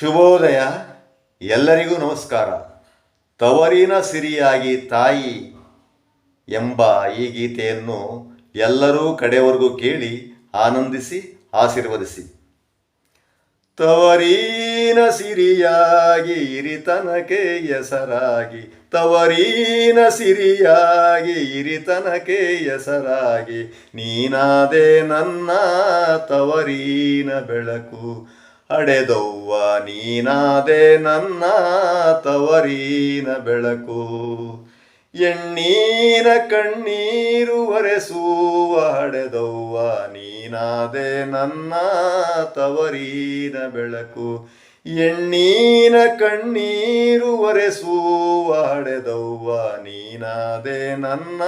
ಶುಭೋದಯ. ಎಲ್ಲರಿಗೂ ನಮಸ್ಕಾರ. ತವರಿನ ಸಿರಿಯಾಗಿ ತಾಯಿ ಎಂಬ ಈ ಗೀತೆಯನ್ನು ಎಲ್ಲರೂ ಕಡೆವರೆಗೂ ಕೇಳಿ ಆನಂದಿಸಿ, ಆಶೀರ್ವದಿಸಿ. ತವರಿನ ಸಿರಿಯಾಗಿ ಇರಿತನಕ್ಕೆ ಹೆಸರಾಗಿ, ತವರಿನ ಸಿರಿಯಾಗಿ ಇರಿತನಕ್ಕೆ ಹೆಸರಾಗಿ, ನೀನಾದೆ ನನ್ನ ತವರಿನ ಬೆಳಕು ಅಡೆದವ್ವ ನೀನಾದೆ ನನ್ನ ತವರೀನ ಬೆಳಕು. ಎಣ್ಣೀನ ಕಣ್ಣೀರು ಒರೆಸುವ ಹಡೆದವ್ವ ನೀನಾದೆ ನನ್ನ ತವರೀನ ಬೆಳಕು. ಎಣ್ಣೀನ ಕಣ್ಣೀರು ಒರೆಸುವ ಹಡೆದವ್ವ ನೀನಾದೆ ನನ್ನ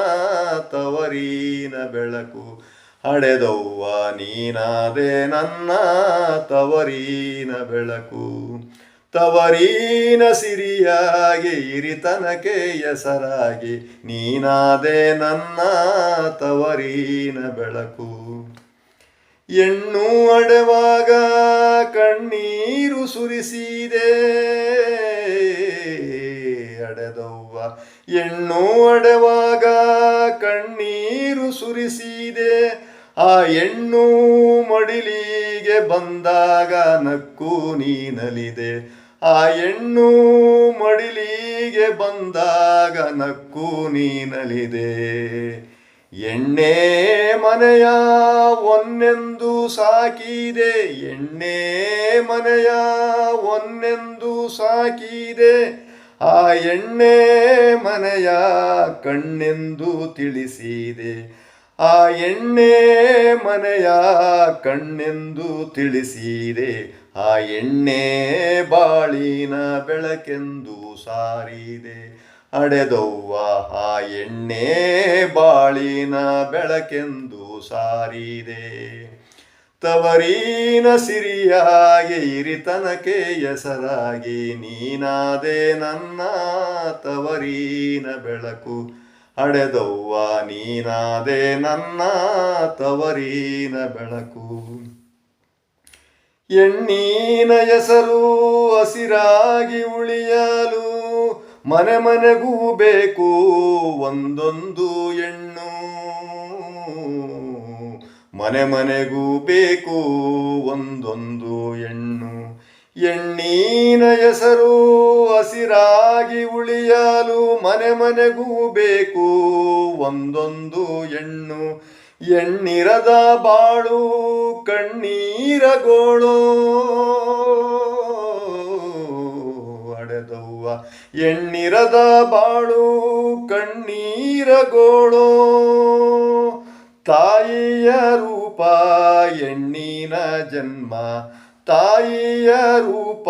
ತವರೀನ ಬೆಳಕು. ಹಡೆದವ್ವ ನೀನಾದೆ ನನ್ನ ತವರೀನ ಬೆಳಕು. ತವರೀನ ಸಿರಿಯಾಗಿ ಇರಿತನಕ್ಕೆ ಹೆಸರಾಗಿ, ನೀನಾದೆ ನನ್ನ ತವರೀನ ಬೆಳಕು. ಹೆಣ್ಣು ಅಡೆವಾಗ ಕಣ್ಣೀರು ಸುರಿಸಿದೆ. ಅಡೆದವ್ವ, ಹೆಣ್ಣು ಅಡೆವಾಗ ಕಣ್ಣೀರು ಸುರಿಸಿದೆ. ಆ ಹೆಣ್ಣು ಮಡಿಲಿಗೆ ಬಂದಾಗ ನಕ್ಕು ನೀನಲಿದೆ. ಆ ಹೆಣ್ಣು ಮಡಿಲಿಗೆ ಬಂದಾಗ ನಕ್ಕು ನೀನಲಿದೆ. ಎಣ್ಣೆ ಮನೆಯ ಒನ್ನೆಂದು ಸಾಕಿದೆ. ಎಣ್ಣೆ ಮನೆಯ ಒನ್ನೆಂದು ಸಾಕಿದೆ. ಆ ಎಣ್ಣೆ ಮನೆಯ ಕಣ್ಣೆಂದು ತಿಳಿಸಿದೆ. ಆ ಎಣ್ಣೆ ಮನೆಯ ಕಣ್ಣೆಂದು ತಿಳಿಸಿದೆ. ಆ ಎಣ್ಣೆ ಬಾಳಿನ ಬೆಳಕೆಂದು ಸಾರಿದೆ. ಅಡೆದವ್ವ, ಆ ಎಣ್ಣೆ ಬಾಳಿನ ಬೆಳಕೆಂದು ಸಾರಿದೆ. ತವರೀನ ಸಿರಿಯಾಗಿ ಇರಿತನಕ್ಕೆ ಹೆಸರಾಗಿ ನೀನಾದೆ ನನ್ನ ತವರೀನ ಬೆಳಕು. ಅಡೆದವ್ವ ನೀನಾದೆ ನನ್ನ ತವರೀನ ಬೆಳಕು. ಎಣ್ಣೀನ ಹೆಸರು ಹಸಿರಾಗಿ ಉಳಿಯಲು ಮನೆ ಮನೆಗೂ ಬೇಕು ಒಂದೊಂದು ಹೆಣ್ಣು. ಮನೆ ಮನೆಗೂ ಬೇಕು ಒಂದೊಂದು ಹೆಣ್ಣು. ಎಣ್ಣೀನ ಹೆಸರು ಹಸಿರಾಗಿ ಉಳಿಯಲು ಮನೆ ಮನೆಗೂ ಬೇಕು. ಒಂದೊಂದು ಹೆಣ್ಣು ಎಣ್ಣಿರದ ಬಾಳು ಕಣ್ಣೀರಗೋಳು ಅಡೆದವ್ವ, ಎಣ್ಣಿರದ ಬಾಳು ಕಣ್ಣೀರಗೋಳು ತಾಯಿಯ ರೂಪ, ಎಣ್ಣಿನ ಜನ್ಮ ತಾಯಿಯ ರೂಪ,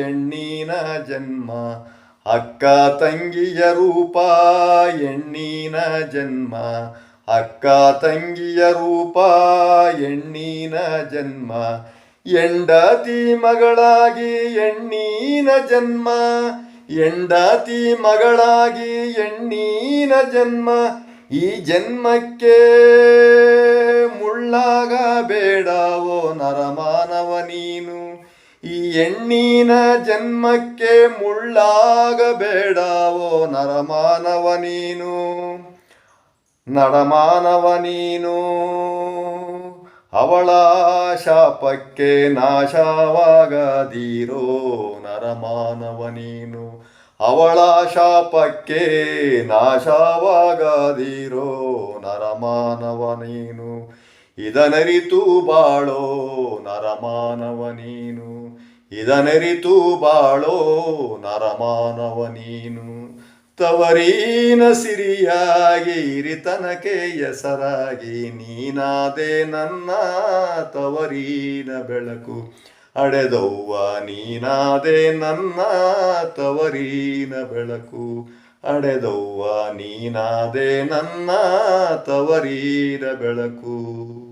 ಎಣ್ಣಿನ ಜನ್ಮ. ಅಕ್ಕ ತಂಗಿಯ ರೂಪ, ಎಣ್ಣಿನ ಜನ್ಮ. ಅಕ್ಕ ತಂಗಿಯ ರೂಪ, ಎಣ್ಣಿನ ಜನ್ಮ. ಎಂಡತಿ ಮಗಳಾಗಿ ಎಣ್ಣಿನ ಜನ್ಮ. ಎಂಡತಿ ಮಗಳಾಗಿ ಎಣ್ಣಿನ ಜನ್ಮ. ಈ ಜನ್ಮಕ್ಕೆ ಮುಳ್ಳಾಗ ಬೇಡವೋ ನರಮಾನವ ನೀನು. ಈ ಹೆಣ್ಣಿನ ಜನ್ಮಕ್ಕೆ ಮುಳ್ಳಾಗ ಬೇಡವೋ ನರಮಾನವ ನೀನು. ನಡಮಾನವ ನೀನು. ಅವಳ ಶಾಪಕ್ಕೆ ನಾಶವಾಗದಿರೋ ನರಮಾನವ ನೀನು. ಅವಳ ಶಾಪಕ್ಕೆ ನಾಶವಾಗದಿರೋ ನರಮಾನವ ನೀನು. ಇದನರಿತು ಬಾಳೋ ನರಮಾನವ ನೀನು. ಇದನರಿತು ಬಾಳೋ ನರಮಾನವ ನೀನು. ತವರೀನ ಸಿರಿಯಾಗಿ ಇರಿತನಕ್ಕೆ ಹೆಸರಾಗಿ ನೀನಾದೆ ನನ್ನ ತವರೀನ ಬೆಳಕು. ಅಡೆದವ್ವ ನೀನಾದೆ ನನ್ನ ತವರಿನ ಬೆಳಕು. ಅಡೆದವ್ವ ನೀನಾದೆ ನನ್ನ ತವರಿನ ಬೆಳಕು.